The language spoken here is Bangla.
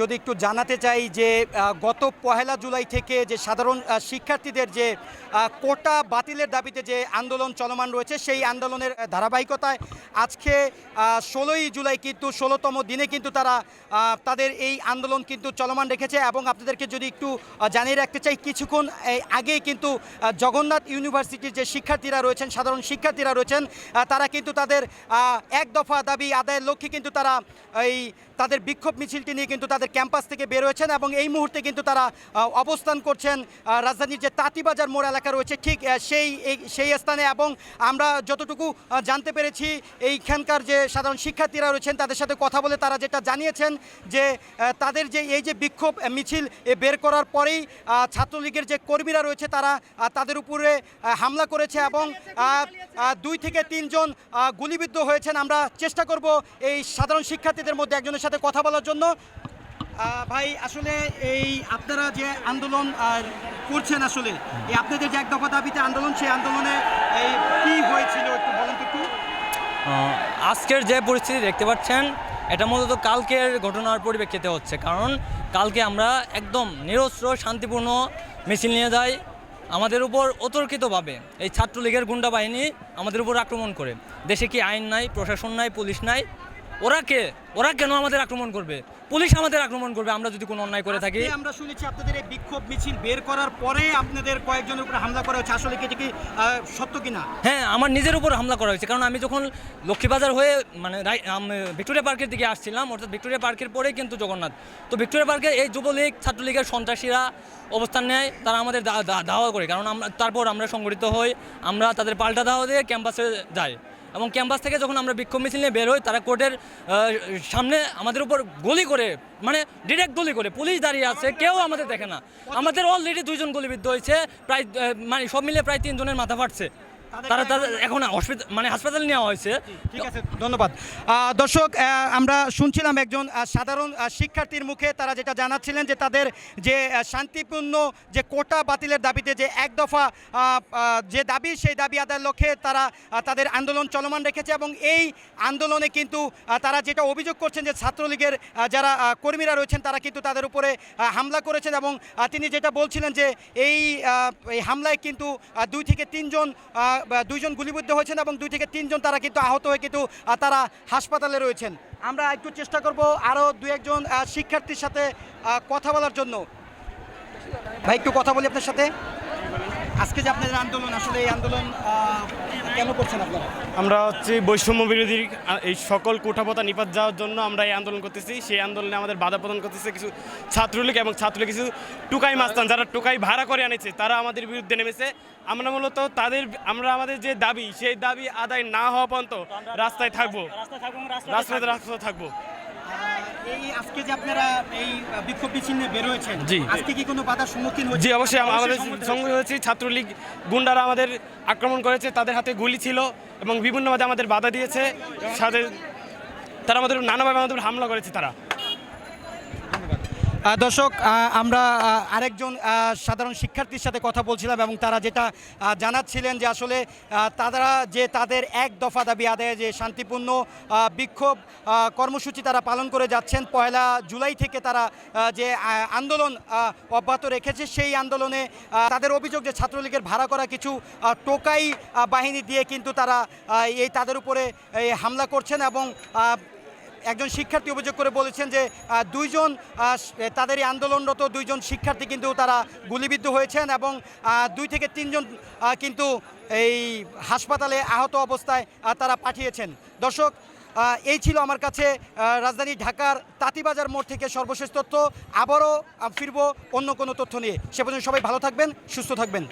যদি একটু জানাতে চাই যে গত পহেলা জুলাই থেকে যে সাধারণ শিক্ষার্থীদের যে কোটা বাতিলের দাবিতে যে আন্দোলন চলমান রয়েছে, সেই আন্দোলনের ধারাবাহিকতায় আজকে ষোলোই জুলাই কিন্তু, ষোলোতম দিনে কিন্তু তারা তাদের এই আন্দোলন কিন্তু চলমান রেখেছে এবং আপনাদেরকে যদি একটু জানিয়ে রাখতে চাই, কিছুক্ষণ আগেই কিন্তু জগন্নাথ ইউনিভার্সিটির যে শিক্ষার্থীরা রয়েছেন, সাধারণ শিক্ষার্থীরা রয়েছেন তারা কিন্তু তাদের এক দফা দাবি আদায়ের লক্ষ্যে কিন্তু তারা এই তাদের বিক্ষোভ মিছিলটি নিয়ে কিন্তু তাদের ক্যাম্পাস থেকে বের হয়েছেন এবং এই মুহূর্তে কিন্তু তারা অবস্থান করছেন রাজধানীর যে তাঁতিবাজার মোড় এলাকা রয়েছে, ঠিক সেই সেই স্থানে এবং আমরা যতটুকু জানতে পেরেছি, এইখানকার যে সাধারণ শিক্ষার্থীরা রয়েছেন, তাদের সাথে কথা বলে তারা যেটা জানিয়েছেন যে তাদের যে, এই যে বিক্ষোভ মিছিল বের করার পরেই ছাত্রলীগের যে কর্মীরা রয়েছে তারা তাদের উপরে হামলা করেছে এবং দুই থেকে তিনজন গুলিবিদ্ধ হয়েছেন। আমরা চেষ্টা করব এই সাধারণ শিক্ষার্থীদের মধ্যে একজনের সাথে কথা বলার জন্য। ভাই, আসলে এই আপনারা যে আন্দোলন করছেন আসলে, এই আপনাদের যে এক দফা দাবিতে আন্দোলন, সেই আন্দোলনে, এই কি হয়েছিল একটু বলেন একটু? আজকের যে পরিস্থিতি দেখতে পাচ্ছেন, এটা মূলত কালকের ঘটনার পরিপ্রেক্ষিতে হচ্ছে। কারণ কালকে আমরা একদম নিরস্ত্র, শান্তিপূর্ণ মিছিল নিয়ে যাই, আমাদের উপর অতর্কিতভাবে এই ছাত্রলীগের গুন্ডা বাহিনী আমাদের উপর আক্রমণ করে। দেশে কি আইন নাই, প্রশাসন নাই, পুলিশ নাই ওরা কে? ওরা কেন আমাদের আক্রমণ করবে? পুলিশ আমাদের আক্রমণ করবে আমরা যদি কোনো অন্যায় করে থাকি। আমরা শুনেছি আপনাদের এই বিক্ষোভ মিছিল বের করার পরে আপনাদের কয়েকজনের উপরে হামলা করা হয়েছে। আসলে কি কি সত্য কিনা? হ্যাঁ আমার নিজের উপর হামলা করা হয়েছে। কারণ আমি যখন লক্ষ্মীবাজার হয়ে মানে ভিক্টোরিয়া পার্কের দিকে আসছিলাম অর্থাৎ ভিক্টোরিয়া পার্কের পরেই কিন্তু জগন্নাথ। তো ভিক্টোরিয়া পার্কে এই যুবলীগ ছাত্রলীগের সন্ত্রাসীরা অবস্থান নেয় তারা আমাদের দা- দা- ধাওয়া করে। কারণ আমরা তারপর আমরা সংগঠিত হই আমরা তাদের পাল্টা ধাওয়া দিয়ে ক্যাম্পাসে যাই। এবং ক্যাম্পাস থেকে যখন আমরা বিক্ষোভ মিছিল নিয়ে বের হই, তারা কোর্টের সামনে আমাদের উপর গুলি করে মানে ডিরেক্ট গুলি করে, পুলিশ দাঁড়িয়ে আছে, কেউ আমাদের দেখে না। আমাদের অলরেডি দুইজন গুলিবিদ্ধ হয়েছে প্রায় মানে সব মিলে প্রায় তিনজনের মাথা ফাটছে। তারা তাদের এখন হসপিটাল মানে হাসপাতালে নেওয়া হয়েছে। ঠিক আছে ধন্যবাদ। দর্শক আমরা শুনছিলাম একজন সাধারণ শিক্ষার্থীর মুখে তারা যেটা জানাচ্ছিলেন যে তাদের যে শান্তিপূর্ণ যে কোটা বাতিলের দাবিতে যে এক দফা যে দাবি সেই দাবি আদায়ের লক্ষ্যে তারা তাদের আন্দোলন চলমান রেখেছে এবং এই আন্দোলনে কিন্তু তারা যেটা অভিযোগ করছেন যে ছাত্রলীগের যারা কর্মীরা রয়েছেন তারা কিন্তু তাদের উপরে হামলা করেছেন এবং তিনি যেটা বলছিলেন যে এই এই হামলায় কিন্তু দুই থেকে তিনজন দুইজন গুলিবিদ্ধ হয়েছেন এবং দুই থেকে তিনজন তারা কিন্তু আহত হয়ে কিন্তু তারা হাসপাতালে রয়েছেন। আমরা একটু চেষ্টা করব আরও দু একজন শিক্ষার্থীর সাথে কথা বলার জন্য। ভাই, একটু কথা বলি আপনার সাথে। আজকে যে আপনাদের আন্দোলন আসলে এই আন্দোলন কেন করছেন আপনারা? আমরা হচ্ছে বৈষম্য বিরোধী এই সকল কোঠাপতা নিপাত যাওয়ার জন্য আমরা এই আন্দোলন করতেছি। সেই আন্দোলনে আমাদের বাধা প্রদান করতেছে কিছু ছাত্রলীগ এবং ছাত্রলীগ কিছু টুকাই মাস্তান যারা টুকাই ভাড়া করে আনেছে তারা আমাদের বিরুদ্ধে নেমেছে। আমরা মূলত তাদের আমরা আমাদের যে দাবি সেই দাবি আদায় না হওয়া পর্যন্ত রাস্তায় থাকব। রাস্তায় রাস্তায় থাকব। এই আজকে যে আপনারা এই বিক্ষোভ মিছিল বের হয়েছেন জি। আজকে কি কোনো বাধার সম্মুখীন হয়েছে জি অবশ্যই আমাদের সঙ্গে হয়েছে ছাত্রলীগ গুন্ডারা আমাদের আক্রমণ করেছে তাদের হাতে গুলি ছিল এবং বিভিন্নভাবে আমাদের বাধা দিয়েছে সাথে তারা আমাদের নানাভাবে আমাদের হামলা করেছে তারা। দর্শক আমরা আরেকজন সাধারণ শিক্ষার্থীর সাথে কথা বলছিলাম এবং তারা যেটা জানাচ্ছিলেন যে আসলে তারা যে তাদের এক দফা দাবি আদায়ে যে শান্তিপূর্ণ বিক্ষোভ কর্মসূচি তারা পালন করে যাচ্ছেন, পয়লা জুলাই থেকে তারা যে আন্দোলন অব্যাহত রেখেছে, সেই আন্দোলনে তাদের অভিযোগ যে ছাত্রলীগের ভাড়া করা কিছু টোকাই বাহিনী দিয়ে কিন্তু তারা এই তাদের উপরে হামলা করছেন এবং একজন শিক্ষার্থী অভিযোগ করে বলেছেন যে দুইজন আহ, স- তাদের এই আন্দোলনরত দুইজন শিক্ষার্থী কিন্তু তারা গুলিবিদ্ধ হয়েছেন এবং দুই থেকে তিনজন কিন্তু এই হাসপাতালে আহত অবস্থায় তারা পাঠিয়েছেন। দর্শক এই ছিল আমার কাছে রাজধানী ঢাকার তাঁতিবাজার মোড় থেকে সর্বশেষ তথ্য। আবারও ফিরব অন্য কোনো তথ্য নিয়ে। সে পর্যন্ত সবাই ভালো থাকবেন সুস্থ থাকবেন।